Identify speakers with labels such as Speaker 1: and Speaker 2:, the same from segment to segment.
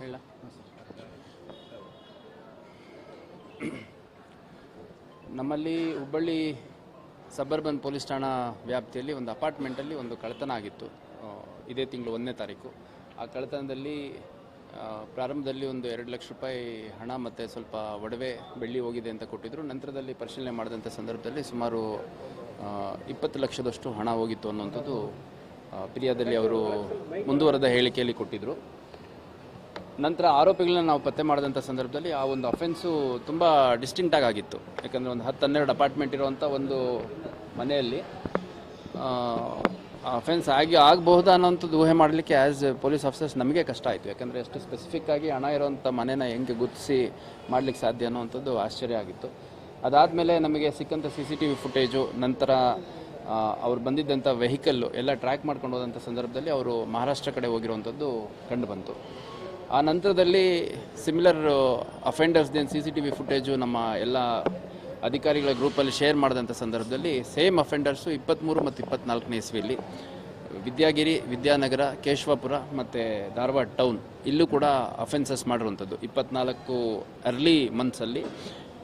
Speaker 1: ಹೇಳ ನಮ್ಮಲ್ಲಿ Hubballi suburban police ಠಾಣಾ ವ್ಯಾಪ್ತಿಯಲ್ಲಿ ಒಂದು ಅಪಾರ್ಟ್ಮೆಂಟಲ್ಲಿ ಒಂದು ಕಳ್ಳತನ ಆಗಿತ್ತು. ಇದೇ ತಿಂಗಳು ಒಂದನೇ ತಾರೀಕು. ಆ ಕಳ್ಳತನದಲ್ಲಿ ಪ್ರಾರಂಭದಲ್ಲಿ ಒಂದು ಎರಡು ಲಕ್ಷ ರೂಪಾಯಿ ಹಣ ಮತ್ತು ಸ್ವಲ್ಪ ಒಡವೆ ಬೆಳ್ಳಿ ಹೋಗಿದೆ ಅಂತ ಕೊಟ್ಟಿದ್ದರು ನಂತರದಲ್ಲಿ ಪರಿಶೀಲನೆ ಮಾಡಿದಂಥ ಸಂದರ್ಭದಲ್ಲಿ ಸುಮಾರು ಇಪ್ಪತ್ತು ಲಕ್ಷದಷ್ಟು ಹಣ ಹೋಗಿತ್ತು ಅನ್ನುವಂಥದ್ದು ಪಿರಿಯಾದಲ್ಲಿ ಅವರು ಮುಂದುವರೆದ ಹೇಳಿಕೆಯಲ್ಲಿ ಕೊಟ್ಟಿದ್ದರು ನಂತರ ಆರೋಪಿಗಳನ್ನ ನಾವು ಪತ್ತೆ ಮಾಡಿದಂಥ ಸಂದರ್ಭದಲ್ಲಿ ಆ ಒಂದು ಅಫೆನ್ಸು ತುಂಬ ಡಿಸ್ಟಿಂಕ್ಟಾಗಿ ಆಗಿತ್ತು. ಯಾಕಂದರೆ ಒಂದು ಹತ್ತು ಹನ್ನೆರಡು ಅಪಾರ್ಟ್ಮೆಂಟ್ ಇರುವಂಥ ಒಂದು ಮನೆಯಲ್ಲಿ ಅಫೆನ್ಸ್ ಆಗಿ ಆಗಬಹುದಾ ಅನ್ನೋಂಥದ್ದು ಊಹೆ ಮಾಡಲಿಕ್ಕೆ ಆ್ಯಸ್ ಪೊಲೀಸ್ ಆಫೀಸರ್ಸ್ ನಮಗೆ ಕಷ್ಟ ಆಯಿತು. ಯಾಕಂದರೆ ಎಷ್ಟು ಸ್ಪೆಸಿಫಿಕ್ ಆಗಿ ಹಣ ಇರೋವಂಥ ಮನೆನ ಹೆಂಗೆ ಗುರುತಿಸಿ ಮಾಡ್ಲಿಕ್ಕೆ ಸಾಧ್ಯ ಅನ್ನೋವಂಥದ್ದು ಆಶ್ಚರ್ಯ ಆಗಿತ್ತು. ಅದಾದಮೇಲೆ ನಮಗೆ ಸಿಕ್ಕಂಥ C C T V footage ನಂತರ ಅವ್ರು ಬಂದಿದ್ದಂಥ ವೆಹಿಕಲ್ಲು ಎಲ್ಲ ಟ್ರ್ಯಾಕ್ ಮಾಡ್ಕೊಂಡು ಹೋದಂಥ ಸಂದರ್ಭದಲ್ಲಿ ಅವರು ಮಹಾರಾಷ್ಟ್ರ ಕಡೆ ಹೋಗಿರುವಂಥದ್ದು ಕಂಡು ಬಂತು. ಆ ನಂತರದಲ್ಲಿ similar ಅಫೆಂಡರ್ಸ್ದೇನು C C T V footage ನಮ್ಮ ಎಲ್ಲ ಅಧಿಕಾರಿಗಳ ಗ್ರೂಪಲ್ಲಿ ಶೇರ್ ಮಾಡಿದಂಥ ಸಂದರ್ಭದಲ್ಲಿ ಸೇಮ್ ಅಫೆಂಡರ್ಸು ಇಪ್ಪತ್ತ್ಮೂರು ಮತ್ತು ಇಪ್ಪತ್ತ್ನಾಲ್ಕನೇ ಇಸ್ವಿಯಲ್ಲಿ ವಿದ್ಯಾಗಿರಿ, ವಿದ್ಯಾನಗರ, ಕೇಶವಪುರ ಮತ್ತು ಧಾರವಾಡ ಟೌನ್ ಇಲ್ಲೂ ಕೂಡ ಅಫೆನ್ಸಸ್ ಮಾಡಿರುವಂಥದ್ದು. ಇಪ್ಪತ್ನಾಲ್ಕು ಅರ್ಲಿ ಮಂತ್ಸಲ್ಲಿ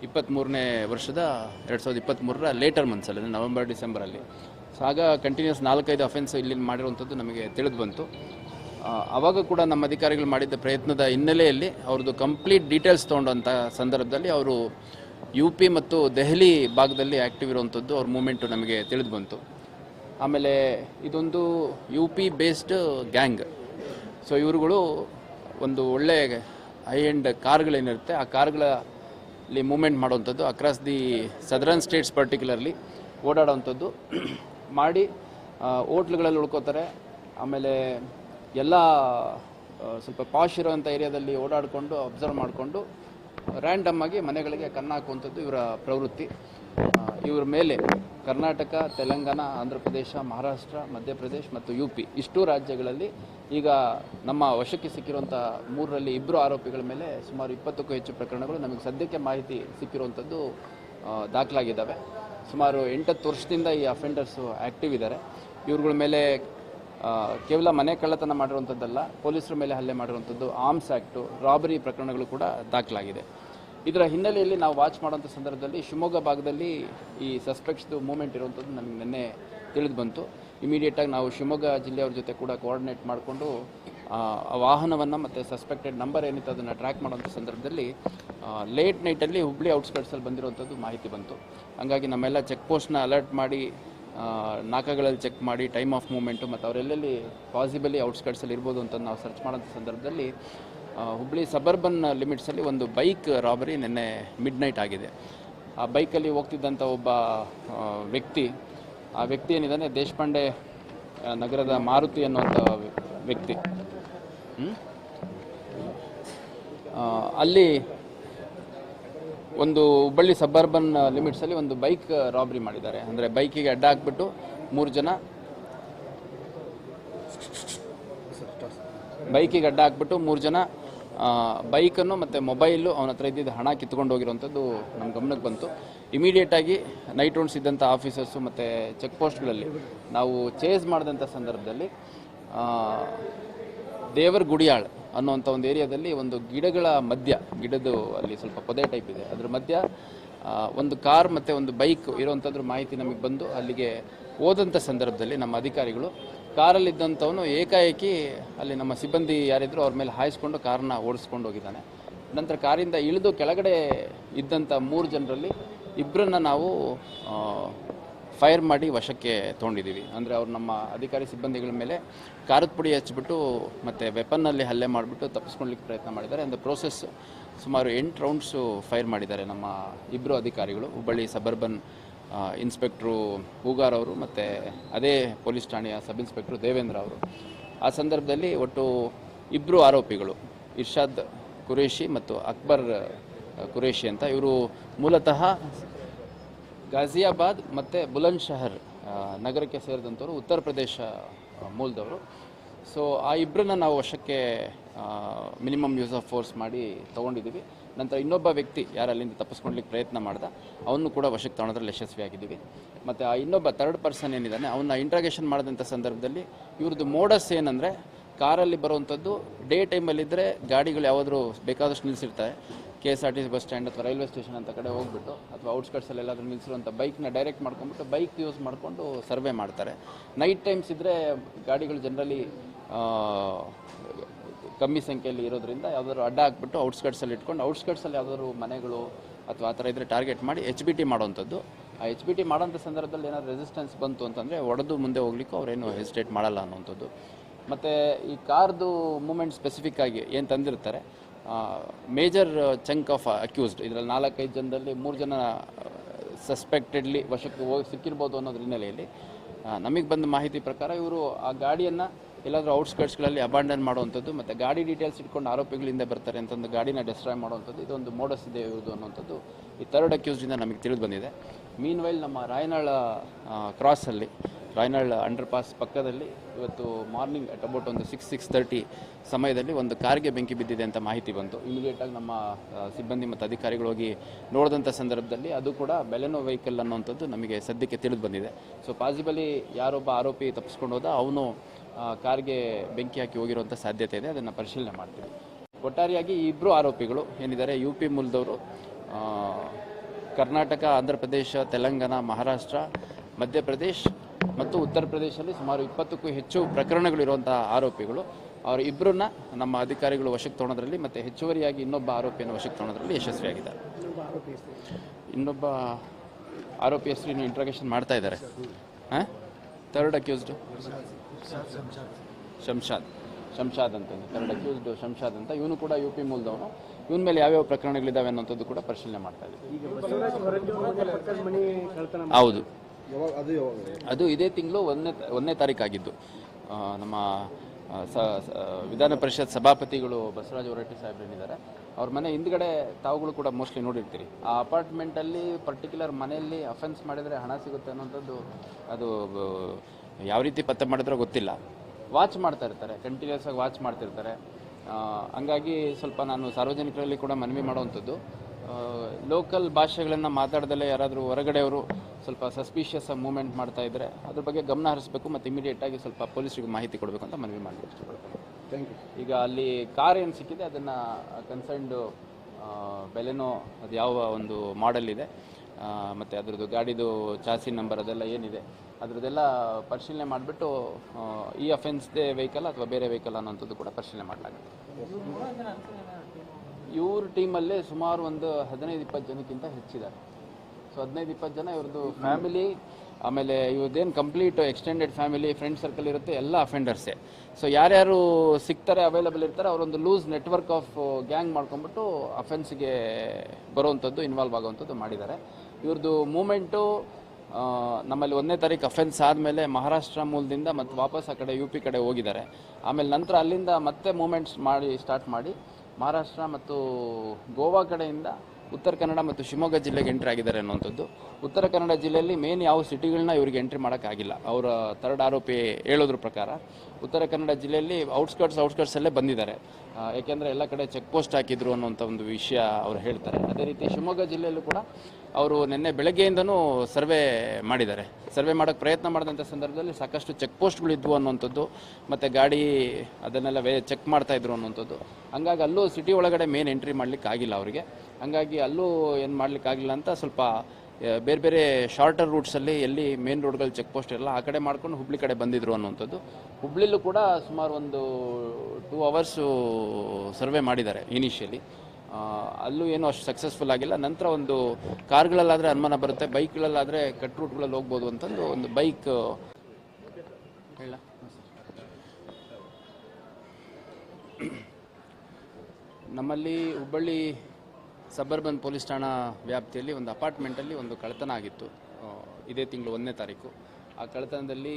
Speaker 1: ಇಪ್ಪತ್ತ್ಮೂರನೇ ವರ್ಷದ ಎರಡು ಸಾವಿರದ ಇಪ್ಪತ್ತ್ಮೂರರ ಲೇಟರ್ ಮಂತ್ಸಲ್ಲಿ ಅಂದರೆ ನವೆಂಬರ್ ಡಿಸೆಂಬರಲ್ಲಿ ಸೊ ಆಗ ಕಂಟಿನ್ಯೂಸ್ ನಾಲ್ಕೈದು ಅಫೆನ್ಸ್ ಇಲ್ಲಿ ಮಾಡಿರುವಂಥದ್ದು ನಮಗೆ ತಿಳಿದು ಬಂತು. ಆವಾಗ ಕೂಡ ನಮ್ಮ ಅಧಿಕಾರಿಗಳು ಮಾಡಿದ್ದ ಪ್ರಯತ್ನದ ಹಿನ್ನೆಲೆಯಲ್ಲಿ ಅವ್ರದ್ದು ಕಂಪ್ಲೀಟ್ ಡೀಟೇಲ್ಸ್ ತೊಗೊಂಡಂಥ ಸಂದರ್ಭದಲ್ಲಿ ಅವರು ಯು ಪಿ ಮತ್ತು ದೆಹಲಿ ಭಾಗದಲ್ಲಿ ಆ್ಯಕ್ಟಿವ್ ಇರುವಂಥದ್ದು ಅವ್ರ ಮೂಮೆಂಟು ನಮಗೆ ತಿಳಿದು ಬಂತು ಆಮೇಲೆ ಇದೊಂದು U P based gang so ಇವರುಗಳು ಒಂದು ಒಳ್ಳೆ ಹೈ ಎಂಡ್ ಕಾರ್ಗಳೇನಿರುತ್ತೆ, ಆ ಕಾರ್ಗಳಲ್ಲಿ ಮೂಮೆಂಟ್ ಮಾಡುವಂಥದ್ದು across the southern states particularly ಓಡಾಡೋವಂಥದ್ದು. ಮಾಡಿ ಹೋಟ್ಲುಗಳಲ್ಲಿ ಉಳ್ಕೋತಾರೆ. ಆಮೇಲೆ ಎಲ್ಲ ಸ್ವಲ್ಪ ಪಾಶ್ ಇರೋವಂಥ ಏರಿಯಾದಲ್ಲಿ ಓಡಾಡಿಕೊಂಡು ಅಬ್ಸರ್ವ್ ಮಾಡಿಕೊಂಡು ರ್ಯಾಂಡಮ್ ಆಗಿ ಮನೆಗಳಿಗೆ ಕಣ್ಣಾಕುವಂಥದ್ದು ಇವರ ಪ್ರವೃತ್ತಿ. ಇವರ ಮೇಲೆ ಕರ್ನಾಟಕ, ತೆಲಂಗಾಣ ಆಂಧ್ರ ಪ್ರದೇಶ ಮಹಾರಾಷ್ಟ್ರ, ಮಧ್ಯಪ್ರದೇಶ ಮತ್ತು ಯು ಪಿ ಇಷ್ಟು ರಾಜ್ಯಗಳಲ್ಲಿ ಈಗ ನಮ್ಮ ವಶಕ್ಕೆ ಸಿಕ್ಕಿರುವಂಥ ಮೂರರಲ್ಲಿ ಇಬ್ಬರು ಆರೋಪಿಗಳ ಮೇಲೆ ಸುಮಾರು ಇಪ್ಪತ್ತಕ್ಕೂ ಹೆಚ್ಚು ಪ್ರಕರಣಗಳು ನಮಗೆ ಸದ್ಯಕ್ಕೆ ಮಾಹಿತಿ ಸಿಕ್ಕಿರುವಂಥದ್ದು ದಾಖಲಾಗಿದ್ದಾವೆ. ಸುಮಾರು ಎಂಟತ್ತು ವರ್ಷದಿಂದ ಈ ಅಫೆಂಡರ್ಸು ಆ್ಯಕ್ಟಿವ್ ಇದ್ದಾರೆ. ಇವ್ರುಗಳ ಮೇಲೆ ಕೇವಲ ಮನೆ ಕಳ್ಳತನ ಮಾಡಿರುವಂಥದ್ದಲ್ಲ ಪೊಲೀಸರ ಮೇಲೆ ಹಲ್ಲೆ ಮಾಡಿರುವಂಥದ್ದು ಆರ್ಮ್ಸ್ ಆ್ಯಕ್ಟು ರಾಬರಿ ಪ್ರಕರಣಗಳು ಕೂಡ ದಾಖಲಾಗಿದೆ. ಇದರ ಹಿನ್ನೆಲೆಯಲ್ಲಿ ನಾವು ವಾಚ್ ಮಾಡುವಂಥ ಸಂದರ್ಭದಲ್ಲಿ ಶಿವಮೊಗ್ಗ ಭಾಗದಲ್ಲಿ ಈ ಸಸ್ಪೆಕ್ಟ್ಸ್ದು ಮೂಮೆಂಟ್ ಇರುವಂಥದ್ದು ನಮಗೆ ನಿನ್ನೆ ತಿಳಿದು ಬಂತು. ಇಮಿಡಿಯೇಟಾಗಿ ನಾವು ಶಿವಮೊಗ್ಗ ಜಿಲ್ಲೆಯವ್ರ ಜೊತೆ ಕೂಡ ಕೋಆರ್ಡಿನೇಟ್ ಮಾಡಿಕೊಂಡು, ಆ ವಾಹನವನ್ನು ಮತ್ತು ಸಸ್ಪೆಕ್ಟೆಡ್ ನಂಬರ್ ಏನಿತ್ತು ಅದನ್ನು ಟ್ರ್ಯಾಕ್ ಮಾಡುವಂಥ ಸಂದರ್ಭದಲ್ಲಿ ಲೇಟ್ ನೈಟಲ್ಲಿ ಹುಬ್ಳಿ ಔಟ್ಸ್ಕರ್ಟ್ಸಲ್ಲಿ ಬಂದಿರುವಂಥದ್ದು ಮಾಹಿತಿ ಬಂತು. ಹಾಗಾಗಿ ನಮ್ಮೆಲ್ಲ ಚೆಕ್ ಪೋಸ್ಟ್ನ ಅಲರ್ಟ್ ಮಾಡಿ ನಾಕಾಗಳಲ್ಲಿ ಚೆಕ್ ಮಾಡಿ ಟೈಮ್ ಆಫ್ ಮೂಮೆಂಟು ಮತ್ತು ಅವರೆಲ್ಲೆಲ್ಲಿ ಪಾಸಿಬಲಿ ಔಟ್ಸ್ಕಟ್ಸಲ್ಲಿ ಇರ್ಬೋದು ಅಂತ ನಾವು ಸರ್ಚ್ ಮಾಡೋಂಥ ಸಂದರ್ಭದಲ್ಲಿ ಹುಬ್ಬಳ್ಳಿ ಸಬರ್ಬನ್ ಲಿಮಿಟ್ಸಲ್ಲಿ ಒಂದು ಬೈಕ್ ರಾಬರಿ ನಿನ್ನೆ ಮಿಡ್ ನೈಟ್ ಆಗಿದೆ. ಆ ಬೈಕಲ್ಲಿ ಹೋಗ್ತಿದ್ದಂಥ ಒಬ್ಬ ವ್ಯಕ್ತಿ, ಆ ವ್ಯಕ್ತಿ ಏನಿದ್ದಾನೆ, ದೇಶಪಾಂಡೆ ನಗರದ ಮಾರುತಿ ಅನ್ನುವಂಥ ವ್ಯಕ್ತಿ. ಅಲ್ಲಿ ಒಂದು ಹುಬ್ಬಳ್ಳಿ ಸಬರ್ಬನ್ ಲಿಮಿಟ್ಸಲ್ಲಿ ಒಂದು ಬೈಕ್ ರಾಬ್ರಿ ಮಾಡಿದ್ದಾರೆ. ಅಂದರೆ ಬೈಕಿಗೆ ಅಡ್ಡ ಹಾಕ್ಬಿಟ್ಟು ಮೂರು ಜನ ಬೈಕಿಗೆ ಅಡ್ಡ ಹಾಕ್ಬಿಟ್ಟು ಮೂರು ಜನ ಬೈಕನ್ನು ಮತ್ತು ಮೊಬೈಲು ಅವನ ಹತ್ರ ಇದ್ದಿದ್ದ ಹಣ ಕಿತ್ಕೊಂಡು ಹೋಗಿರುವಂಥದ್ದು ನಮ್ಮ ಗಮನಕ್ಕೆ ಬಂತು. ಇಮಿಡಿಯೇಟಾಗಿ ನೈಟ್ ರೌಂಡ್ಸ್ ಇದ್ದಂಥ ಆಫೀಸರ್ಸು ಮತ್ತು ಚೆಕ್ ಪೋಸ್ಟ್ಗಳಲ್ಲಿ ನಾವು ಚೇಸ್ ಮಾಡಿದಂಥ ಸಂದರ್ಭದಲ್ಲಿ ದೇವರ ಗುಡಿಯಾಳ್ ಅನ್ನುವಂಥ ಒಂದು ಏರಿಯಾದಲ್ಲಿ ಒಂದು ಗಿಡಗಳ ಮಧ್ಯ, ಗಿಡದ್ದು ಅಲ್ಲಿ ಸ್ವಲ್ಪ ಪೊದೆ ಟೈಪ್ ಇದೆ. ಅದ್ರ ಮಧ್ಯ ಒಂದು ಕಾರ್ ಮತ್ತು ಒಂದು ಬೈಕ್ ಇರುವಂಥದ್ರ ಮಾಹಿತಿ ನಮಗೆ ಬಂದು ಅಲ್ಲಿಗೆ ಹೋದಂಥ ಸಂದರ್ಭದಲ್ಲಿ ನಮ್ಮ ಅಧಿಕಾರಿಗಳು ಕಾರಲ್ಲಿದ್ದಂಥವನು ಏಕಾಏಕಿ ಅಲ್ಲಿ ನಮ್ಮ ಸಿಬ್ಬಂದಿ ಯಾರಿದ್ರು ಅವ್ರ ಮೇಲೆ ಹಾಯಿಸ್ಕೊಂಡು ಕಾರನ್ನ ಓಡಿಸ್ಕೊಂಡು ಹೋಗಿದ್ದಾನೆ. ನಂತರ ಕಾರಿಂದ ಇಳಿದು ಕೆಳಗಡೆ ಇದ್ದಂಥ ಮೂರು ಜನರಲ್ಲಿ ಇಬ್ಬರನ್ನ ನಾವು ಫೈರ್ ಮಾಡಿ ವಶಕ್ಕೆ ತೊಗೊಂಡಿದ್ದೀವಿ. ಅಂದರೆ ಅವರು ನಮ್ಮ ಅಧಿಕಾರಿ ಸಿಬ್ಬಂದಿಗಳ ಮೇಲೆ ಖಾರದ ಪುಡಿ ಹಚ್ಚಿಬಿಟ್ಟು ಮತ್ತು ವೆಪನ್ನಲ್ಲಿ ಹಲ್ಲೆ ಮಾಡಿಬಿಟ್ಟು ತಪ್ಪಿಸ್ಕೊಳ್ಳಿಕ್ಕೆ ಪ್ರಯತ್ನ ಮಾಡಿದ್ದಾರೆ. ಅಂದರೆ ಪ್ರೋಸೆಸ್ ಸುಮಾರು ಎಂಟು ರೌಂಡ್ಸು ಫೈರ್ ಮಾಡಿದ್ದಾರೆ ನಮ್ಮ ಇಬ್ಬರು ಅಧಿಕಾರಿಗಳು. ಹುಬ್ಬಳ್ಳಿ ಸಬರ್ಬನ್ ಇನ್ಸ್ಪೆಕ್ಟ್ರು ಹೂಗಾರ್ ಅವರು ಮತ್ತು ಅದೇ ಪೊಲೀಸ್ ಠಾಣೆಯ ಸಬ್ ಇನ್ಸ್ಪೆಕ್ಟ್ರು ದೇವೇಂದ್ರ ಅವರು. ಆ ಸಂದರ್ಭದಲ್ಲಿ ಒಟ್ಟು ಇಬ್ಬರು ಆರೋಪಿಗಳು, ಇರ್ಷಾದ್ ಕುರೇಶಿ ಮತ್ತು ಅಕ್ಬರ್ ಕುರೇಶಿ ಅಂತ ಇವರು ಮೂಲತಃ ಗಾಜಿಯಾಬಾದ್ ಮತ್ತು ಬುಲಂದ್ ಶಹರ್ ನಗರಕ್ಕೆ ಸೇರಿದಂಥವ್ರು ಉತ್ತರ ಪ್ರದೇಶ ಮೂಲದವರು. ಸೊ ಆ ಇಬ್ಬರನ್ನ ನಾವು ವಶಕ್ಕೆ ಮಿನಿಮಮ್ ಯೂಸ್ ಆಫ್ ಫೋರ್ಸ್ ಮಾಡಿ ತೊಗೊಂಡಿದ್ದೀವಿ. ನಂತರ ಇನ್ನೊಬ್ಬ ವ್ಯಕ್ತಿ ಯಾರು ಅಲ್ಲಿಂದ ತಪ್ಪಿಸ್ಕೊಳ್ಲಿಕ್ಕೆ ಪ್ರಯತ್ನ ಮಾಡ್ದ, ಅವನು ಕೂಡ ವಶಕ್ಕೆ ತೊಗೊಳೋದ್ರಲ್ಲಿ ಯಶಸ್ವಿಯಾಗಿದ್ದೀವಿ. ಮತ್ತು ಆ ಇನ್ನೊಬ್ಬ ಥರ್ಡ್ ಪರ್ಸನ್ ಏನಿದ್ದಾನೆ, ಅವನ್ನ ಇಂಟ್ರಾಗೇಷನ್ ಮಾಡಿದಂಥ ಸಂದರ್ಭದಲ್ಲಿ ಇವ್ರದ್ದು ಮೋಡಸ್ ಏನಂದರೆ, ಕಾರಲ್ಲಿ ಬರುವಂಥದ್ದು ಡೇ ಟೈಮಲ್ಲಿದ್ದರೆ ಗಾಡಿಗಳು ಯಾವಾದರೂ ಬೇಕಾದಷ್ಟು ನಿಲ್ಲಿಸಿರ್ತಾರೆ K S R T C bus stand ಅಥವಾ ರೈಲ್ವೆ ಸ್ಟೇಷನ್ ಅಂತ ಕಡೆ ಹೋಗ್ಬಿಟ್ಟು ಅಥವಾ ಔಟ್ಸ್ಕಟ್ಸಲ್ಲಿ ಎಲ್ಲಾದರೂ ನಿಲ್ಲಿಸಿರುವಂಥ ಬೈಕ್ನ ಡೈರೆಕ್ಟ್ ಮಾಡ್ಕೊಂಡ್ಬಿಟ್ಟು ಬೈಕ್ ಯೂಸ್ ಮಾಡಿಕೊಂಡು ಸರ್ವೆ ಮಾಡ್ತಾರೆ. ನೈಟ್ ಟೈಮ್ಸ್ ಇದ್ದರೆ ಗಾಡಿಗಳು ಜನರಲಿ ಕಮ್ಮಿ ಸಂಖ್ಯೆಯಲ್ಲಿ ಇರೋದ್ರಿಂದ ಯಾವ್ದಾದ್ರು ಅಡ್ಡ ಹಾಕ್ಬಿಟ್ಟು ಔಟ್ಸ್ಕಟ್ಸಲ್ಲಿ ಇಟ್ಕೊಂಡು ಔಟ್ಸ್ಕಟ್ಸಲ್ಲಿ ಯಾವ್ದಾದ್ರು ಮನೆಗಳು ಅಥವಾ ಆ ಥರ ಇದ್ದರೆ ಟಾರ್ಗೆಟ್ ಮಾಡಿ ಎಚ್ ಬಿ ಟಿ ಮಾಡೋವಂಥದ್ದು. ಆ ಎಚ್ ಬಿ ಟಿ ಮಾಡೋಂಥ ಸಂದರ್ಭದಲ್ಲಿ ಏನಾದ್ರು ರೆಸಿಸ್ಟೆನ್ಸ್ ಬಂತು ಅಂತಂದರೆ ಒಡೆದು ಮುಂದೆ ಹೋಗ್ಲಿಕ್ಕೂ ಅವರೇನು ಹೆಸಿಟೇಟ್ ಮಾಡಲ್ಲ ಅನ್ನೋವಂಥದ್ದು. ಮತ್ತು ಈ ಕಾರ್ದು ಮೂಮೆಂಟ್ ಸ್ಪೆಸಿಫಿಕ್ ಆಗಿ ಏನು ತಂದಿರ್ತಾರೆ? ಮೇಜರ್ ಚಂಕ್ ಆಫ್ ಅಕ್ಯೂಸ್ಡ್ ಇದರಲ್ಲಿ ನಾಲ್ಕೈದು ಜನದಲ್ಲಿ ಮೂರು ಜನ ಸಸ್ಪೆಕ್ಟೆಡ್ಲಿ ವಶಕ್ಕೆ ಹೋಗಿ ಸಿಕ್ಕಿರ್ಬೋದು ಅನ್ನೋದ್ರ ಹಿನ್ನೆಲೆಯಲ್ಲಿ ನಮಗೆ ಬಂದ ಮಾಹಿತಿ ಪ್ರಕಾರ ಇವರು ಆ ಗಾಡಿಯನ್ನು ಎಲ್ಲಾದರೂ ಔಟ್ಸ್ಕರ್ಟ್ಸ್ಗಳಲ್ಲಿ ಅಬಾಂಡನ್ ಮಾಡುವಂಥದ್ದು ಮತ್ತು ಗಾಡಿ ಡೀಟೇಲ್ಸ್ ಇಟ್ಕೊಂಡು ಆರೋಪಿಗಳಿಂದ ಬರ್ತಾರೆ ಅಂತಂದು ಗಾಡಿನ ಡಿಸ್ಟ್ರಾಯ್ ಮಾಡುವಂಥದ್ದು, ಇದೊಂದು ಮೋಡಸ್ ಇದೆ ಇರೋದು ಅನ್ನೋಂಥದ್ದು ಈ ಥರ್ಡ್ ಅಕ್ಯೂಸ್ಡಿಂದ ನಮಗೆ ತಿಳಿದು ಬಂದಿದೆ. ಮೀನ್ ವೈಲ್ ನಮ್ಮ ರಾಯನಾಳ ಕ್ರಾಸಲ್ಲಿ ರಾಯನಾಳ್ ಅಂಡರ್ ಪಾಸ್ ಪಕ್ಕದಲ್ಲಿ ಇವತ್ತು ಮಾರ್ನಿಂಗ್ ಅಟ್ ಅಬೌಟ್ ಒಂದು ಸಿಕ್ಸ್ ಸಿಕ್ಸ್ ತರ್ಟಿ ಸಮಯದಲ್ಲಿ ಒಂದು ಕಾರ್ಗೆ ಬೆಂಕಿ ಬಿದ್ದಿದೆ ಅಂತ ಮಾಹಿತಿ ಬಂತು. ಇಮಿಡಿಯೇಟಾಗಿ ನಮ್ಮ ಸಿಬ್ಬಂದಿ ಮತ್ತು ಅಧಿಕಾರಿಗಳು ಹೋಗಿ ನೋಡಿದಂಥ ಸಂದರ್ಭದಲ್ಲಿ ಅದು ಕೂಡ ಬೆಲೆನೋ ವೆಹಿಕಲ್ ಅನ್ನುವಂಥದ್ದು ನಮಗೆ ಸದ್ಯಕ್ಕೆ ತಿಳಿದು ಬಂದಿದೆ. ಸೊ ಪಾಸಿಬಲಿ ಯಾರೊಬ್ಬ ಆರೋಪಿ ತಪ್ಪಿಸ್ಕೊಂಡು ಹೋದ ಅವನು ಕಾರ್ಗೆ ಬೆಂಕಿ ಹಾಕಿ ಹೋಗಿರುವಂಥ ಸಾಧ್ಯತೆ ಇದೆ. ಅದನ್ನು ಪರಿಶೀಲನೆ ಮಾಡ್ತೀವಿ. ಒಟ್ಟಾರೆಯಾಗಿ ಇಬ್ಬರು ಆರೋಪಿಗಳು ಏನಿದ್ದಾರೆ, ಯು ಪಿ ಮೂಲದವರು ಕರ್ನಾಟಕ, ಆಂಧ್ರ ಪ್ರದೇಶ, ತೆಲಂಗಾಣ, ಮಹಾರಾಷ್ಟ್ರ, ಮಧ್ಯಪ್ರದೇಶ್ ಮತ್ತು ಉತ್ತರ ಪ್ರದೇಶದಲ್ಲಿ ಸುಮಾರು ಇಪ್ಪತ್ತಕ್ಕೂ ಹೆಚ್ಚು ಪ್ರಕರಣಗಳಿರುವಂಥ ಆರೋಪಿಗಳು. ಅವರ ಇಬ್ಬರನ್ನ ನಮ್ಮ ಅಧಿಕಾರಿಗಳು ವಶಕ್ಕೆ ತೊಗೊಳೋದ್ರಲ್ಲಿ ಮತ್ತು ಹೆಚ್ಚುವರಿಯಾಗಿ ಇನ್ನೊಬ್ಬ ಆರೋಪಿಯನ್ನು ವಶಕ್ಕೆ ತೊಗೊಳೋದ್ರಲ್ಲಿ ಯಶಸ್ವಿಯಾಗಿದ್ದಾರೆ. ಇನ್ನೊಬ್ಬ ಆರೋಪಿ ಹೆಸರು ಇನ್ನು ಇಂಟ್ರಾಗೇಷನ್ ಮಾಡ್ತಾ ಇದ್ದಾರೆ. ಹಾಂ? ಥರ್ಡ್ ಅಕ್ಯೂಸ್ಡು ಶಂಶಾದ್ ಶಂಶಾದ್ ಅಂತ ಥರ್ಡ್ ಅಕ್ಯೂಸ್ಡ್ ಶಂಶಾದ್ ಅಂತ. ಇವನು ಕೂಡ ಯು ಪಿ ಮೂಲದವನು. ಇವನ ಮೇಲೆ ಯಾವ್ಯಾವ ಪ್ರಕರಣಗಳಿದ್ದಾವೆ ಅನ್ನೋಂಥದ್ದು ಕೂಡ ಪರಿಶೀಲನೆ ಮಾಡ್ತಾ ಇದ್ದೀವಿ ಹೌದು.
Speaker 2: ಅದು
Speaker 1: ಇದೇ ತಿಂಗಳು ಒಂದನೇ ಒಂದನೇ ತಾರೀಕಾಗಿದ್ದು. ನಮ್ಮ ಸ ವಿಧಾನ ಪರಿಷತ್ ಸಭಾಪತಿಗಳು ಬಸವರಾಜ ಹೊರಟ್ಟಿ ಸಾಹೇಬ್ರು ಏನಿದ್ದಾರೆ ಅವ್ರ ಮನೆ ಹಿಂದ್ಗಡೆ ತಾವುಗಳು ಕೂಡ ಮೋಸ್ಟ್ಲಿ ನೋಡಿರ್ತೀರಿ. ಆ ಅಪಾರ್ಟ್ಮೆಂಟಲ್ಲಿ ಪರ್ಟಿಕ್ಯುಲರ್ ಮನೆಯಲ್ಲಿ ಅಫೆನ್ಸ್ ಮಾಡಿದರೆ ಹಣ ಸಿಗುತ್ತೆ ಅನ್ನೋಂಥದ್ದು ಅದು ಯಾವ ರೀತಿ ಪತ್ತೆ ಮಾಡಿದ್ರೋ ಗೊತ್ತಿಲ್ಲ. ವಾಚ್ ಮಾಡ್ತಾ ಇರ್ತಾರೆ ಕಂಟಿನ್ಯೂಸ್ ಆಗಿ ವಾಚ್ ಮಾಡ್ತಿರ್ತಾರೆ. ಹಂಗಾಗಿ ಸ್ವಲ್ಪ ನಾನು ಸಾರ್ವಜನಿಕರಲ್ಲಿ ಕೂಡ ಮನವಿ ಮಾಡುವಂಥದ್ದು. ಲೋಕಲ್ ಭಾಷೆಗಳನ್ನು ಮಾತಾಡ್ದಲೇ ಯಾರಾದರೂ ಹೊರಗಡೆಯವರು ಸ್ವಲ್ಪ ಸಸ್ಪಿಷಿಯಸ್ ಮೂವ್ಮೆಂಟ್ ಮಾಡ್ತಾ ಇದ್ದರೆ ಅದ್ರ ಬಗ್ಗೆ ಗಮನ ಹರಿಸಬೇಕು ಮತ್ತು ಇಮಿಡಿಯೇಟಾಗಿ ಸ್ವಲ್ಪ ಪೊಲೀಸರಿಗೆ ಮಾಹಿತಿ ಕೊಡಬೇಕು ಅಂತ ಮನವಿ ಮಾಡಿ ಇಷ್ಟಪಡ್ತೀನಿ
Speaker 2: ಥ್ಯಾಂಕ್ ಯು
Speaker 1: ಈಗ ಅಲ್ಲಿ ಕಾರ್ ಏನು ಸಿಕ್ಕಿದೆ ಅದನ್ನು ಕನ್ಸರ್ನ್ಡು ಬೆಲೆನೋ ಅದು ಯಾವ ಒಂದು ಮಾಡೆಲ್ ಇದೆ. ಮತ್ತು ಅದರದ್ದು ಗಾಡಿದು ಚಾಸಿ ನಂಬರ್ ಅದೆಲ್ಲ ಏನಿದೆ ಅದರದ್ದೆಲ್ಲ ಪರಿಶೀಲನೆ ಮಾಡಿಬಿಟ್ಟು ಈ ಅಫೆನ್ಸ್ದೇ ವೆಹಿಕಲ್ ಅಥವಾ ಬೇರೆ ವೆಹಿಕಲ್ ಅನ್ನೋಂಥದ್ದು ಕೂಡ ಪರಿಶೀಲನೆ ಮಾಡಲಾಗುತ್ತೆ. ಇವ್ರ ಟೀಮಲ್ಲೇ ಸುಮಾರು ಒಂದು ಹದಿನೈದು, ಇಪ್ಪತ್ತು ಜನಕ್ಕಿಂತ ಹೆಚ್ಚಿದ್ದಾರೆ. ಸೊ ಹದಿನೈದು, ಇಪ್ಪತ್ತು ಜನ ಇವ್ರದ್ದು ಫ್ಯಾಮಿಲಿ, ಆಮೇಲೆ ಇವ್ರದ್ದೇನು complete extended family friend circle ಇರುತ್ತೆ, ಎಲ್ಲ ಅಫೆಂಡರ್ಸೇ ಸೊ ಯಾರ್ಯಾರು ಸಿಗ್ತಾರೆ ಅವೈಲಬಲ್ ಇರ್ತಾರೆ, ಅವರೊಂದು ಲೂಸ್ ನೆಟ್ವರ್ಕ್ ಆಫ್ ಗ್ಯಾಂಗ್ ಮಾಡ್ಕೊಂಡ್ಬಿಟ್ಟು ಅಫೆನ್ಸ್ಗೆ ಬರುವಂಥದ್ದು ಇನ್ವಾಲ್ವ್ ಆಗುವಂಥದ್ದು ಮಾಡಿದ್ದಾರೆ. ಇವ್ರದ್ದು ಮೂಮೆಂಟು ನಮ್ಮಲ್ಲಿ ಒಂದನೇ ತಾರೀಕು ಅಫೆನ್ಸ್ ಆದಮೇಲೆ ಮಹಾರಾಷ್ಟ್ರ ಮೂಲದಿಂದ ಮತ್ತು ವಾಪಸ್ ಆ ಕಡೆ ಯು ಪಿ ಕಡೆ ಹೋಗಿದ್ದಾರೆ. ಆಮೇಲೆ ನಂತರ ಅಲ್ಲಿಂದ ಮತ್ತೆ ಮೂಮೆಂಟ್ಸ್ ಮಾಡಿ ಸ್ಟಾರ್ಟ್ ಮಾಡಿ. ಮಹಾರಾಷ್ಟ್ರ ಮತ್ತು ಗೋವಾ ಕಡೆಯಿಂದ ಉತ್ತರ ಕನ್ನಡ ಮತ್ತು ಶಿವಮೊಗ್ಗ ಜಿಲ್ಲೆಗೆ ಎಂಟ್ರಿ ಆಗಿದ್ದಾರೆ ಅನ್ನುವಂಥದ್ದು. ಉತ್ತರ ಕನ್ನಡ ಜಿಲ್ಲೆಯಲ್ಲಿ ಮೇನ್ ಯಾವ ಸಿಟಿಗಳನ್ನ ಇವರಿಗೆ ಎಂಟ್ರಿ ಮಾಡೋಕ್ಕಾಗಿಲ್ಲ. ಅವರ ಥರ್ಡ್ ಆರೋಪಿ ಹೇಳೋದ್ರ ಪ್ರಕಾರ ಉತ್ತರ ಕನ್ನಡ ಜಿಲ್ಲೆಯಲ್ಲಿ ಔಟ್ಸ್ಕರ್ಟ್ಸ್ ಔಟ್ಸ್ಕರ್ಟ್ಸಲ್ಲೇ ಬಂದಿದ್ದಾರೆ. ಯಾಕೆಂದರೆ ಎಲ್ಲ ಕಡೆ ಚೆಕ್ ಪೋಸ್ಟ್ ಹಾಕಿದ್ರು ಅನ್ನುವಂಥ ಒಂದು ವಿಷಯ ಅವರು ಹೇಳ್ತಾರೆ. ಅದೇ ರೀತಿ ಶಿವಮೊಗ್ಗ ಜಿಲ್ಲೆಯಲ್ಲೂ ಕೂಡ ಅವರು ನಿನ್ನೆ ಬೆಳಗ್ಗೆಯಿಂದನೂ ಸರ್ವೆ ಮಾಡಿದ್ದಾರೆ. ಸರ್ವೆ ಮಾಡೋಕ್ಕೆ ಪ್ರಯತ್ನ ಮಾಡಿದಂಥ ಸಂದರ್ಭದಲ್ಲಿ ಸಾಕಷ್ಟು ಚೆಕ್ ಪೋಸ್ಟ್ಗಳಿದ್ವು ಅನ್ನುವಂಥದ್ದು, ಮತ್ತು ಗಾಡಿ ಅದನ್ನೆಲ್ಲ ವೇ ಚೆಕ್ ಮಾಡ್ತಾಯಿದ್ರು ಅನ್ನೋಂಥದ್ದು ಹಂಗಾಗಿ ಅಲ್ಲೂ ಸಿಟಿ ಒಳಗಡೆ ಮೇನ್ ಎಂಟ್ರಿ ಮಾಡ್ಲಿಕ್ಕೆ ಆಗಿಲ್ಲ ಅವರಿಗೆ. ಹಂಗಾಗಿ ಅಲ್ಲೂ ಏನು ಮಾಡ್ಲಿಕ್ಕೆ ಆಗಿಲ್ಲ ಅಂತ ಸ್ವಲ್ಪ ಬೇರೆ ಬೇರೆ ಶಾರ್ಟರ್ ರೂಟ್ಸಲ್ಲಿ ಎಲ್ಲಿ ಮೇನ್ ರೋಡ್ಗಳು ಚೆಕ್ ಪೋಸ್ಟ್ ಇರಲ್ಲ ಆ ಕಡೆ ಮಾಡ್ಕೊಂಡು ಹುಬ್ಳಿ ಕಡೆ ಬಂದಿದ್ರು ಅನ್ನುವಂಥದ್ದು. ಹುಬ್ಳಿಲೂ ಕೂಡ ಸುಮಾರು ಒಂದು ಟೂ ಅವರ್ಸು ಸರ್ವೆ ಮಾಡಿದ್ದಾರೆ ಇನಿಷಿಯಲಿ ಅಲ್ಲೂ ಏನೂ ಅಷ್ಟು ಸಕ್ಸಸ್ಫುಲ್ ಆಗಿಲ್ಲ. ನಂತರ ಒಂದು ಕಾರ್ಗಳಲ್ಲಾದರೆ ಅನುಮಾನ ಬರುತ್ತೆ ಬೈಕ್ಗಳಲ್ಲಾದರೆ ಕಟ್ ರೂಟ್ಗಳಲ್ಲಿ ಹೋಗ್ಬೋದು ಅಂತಂದು ಒಂದು ಬೈಕ್ ಹೇಳ. ನಮ್ಮಲ್ಲಿ ಹುಬ್ಬಳ್ಳಿ ಸಬರ್ಬನ್ ಪೊಲೀಸ್ ಠಾಣಾ ವ್ಯಾಪ್ತಿಯಲ್ಲಿ ಒಂದು ಅಪಾರ್ಟ್ಮೆಂಟಲ್ಲಿ ಒಂದು ಕಳ್ಳತನ ಆಗಿತ್ತು ಇದೇ ತಿಂಗಳು ಒಂದನೇ ತಾರೀಕು. ಆ ಕಳ್ಳತನದಲ್ಲಿ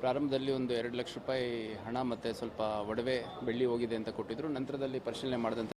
Speaker 1: ಪ್ರಾರಂಭದಲ್ಲಿ ಒಂದು ಎರಡು ಲಕ್ಷ ರೂಪಾಯಿ ಹಣ ಮತ್ತು ಸ್ವಲ್ಪ ಒಡವೆ ಬೆಳ್ಳಿ ಹೋಗಿದೆ ಅಂತ ಕೊಟ್ಟಿದ್ರು. ನಂತರದಲ್ಲಿ ಪರಿಶೀಲನೆ ಮಾಡಿದಂಥ